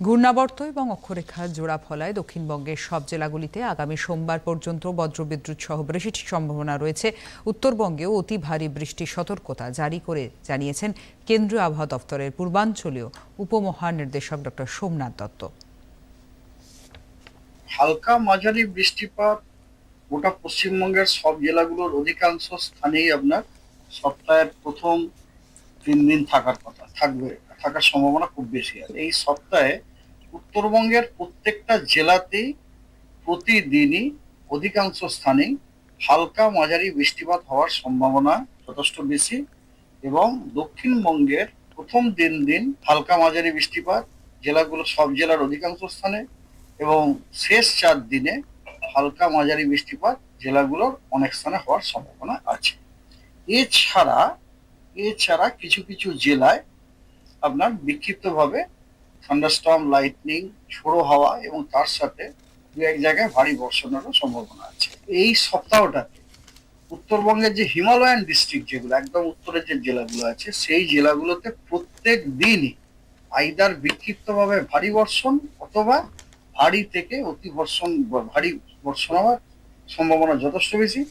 ঘূর্ণাবর্ত এবং অক্ষরেখা জোড়া ফলায় দক্ষিণবঙ্গের সব জেলাগুলিতে আগামী সোমবার পর্যন্ত বজ্রবিদ্যুৎ সহ বৃষ্টির সম্ভাবনা রয়েছে। উত্তরবঙ্গেও অতি ভারী বৃষ্টির সতর্কতা জারি করে জানিয়েছেন কেন্দ্রীয় আবহাওয়া দপ্তরের পূর্বাঞ্চলীয় উপমহানির্দেশক ডক্টর সোমনাথ দত্ত। হালকা মাঝারি বৃষ্টিপাত গোটা পশ্চিমবঙ্গের সব জেলাগুলোর অধিকাংশ স্থানেই আপনার সপ্তাহের প্রথম তিন দিন থাকার কথা, থাকবে। থাকার সম্ভাবনা খুব বেশি আছে। এই সপ্তাহে উত্তরবঙ্গের প্রত্যেকটা জেলাতেই প্রতিদিনই অধিকাংশ স্থানেই হালকা মাঝারি বৃষ্টিপাত হওয়ার সম্ভাবনা যথেষ্ট বেশি এবং দক্ষিণবঙ্গের প্রথম দিন দিন হালকা মাঝারি বৃষ্টিপাত জেলাগুলো সব জেলার অধিকাংশ স্থানে এবং শেষ চার দিনে হালকা মাঝারি বৃষ্টিপাত জেলাগুলোর অনেক স্থানে হওয়ার সম্ভাবনা আছে। এছাড়া এছাড়া কিছু কিছু জেলায় আপনার বিক্ষিপ্তভাবে থান্ডারস্টর্ম লাইটনিং ঝোড়ো হাওয়া এবং তার সাথে দু এক জায়গায় ভারী বর্ষণেরও সম্ভাবনা আছে। এই সপ্তাহটাতে উত্তরবঙ্গের যে হিমালয়ান ডিস্ট্রিক্ট যেগুলো, একদম উত্তরের যে জেলাগুলো আছে, সেই জেলাগুলোতে প্রত্যেক দিনই আইদার বিক্ষিপ্তভাবে ভারী বর্ষণ অথবা ভারী থেকে অতি বর্ষণ, ভারী বর্ষণ হওয়ার সম্ভাবনা যথেষ্ট বেশি।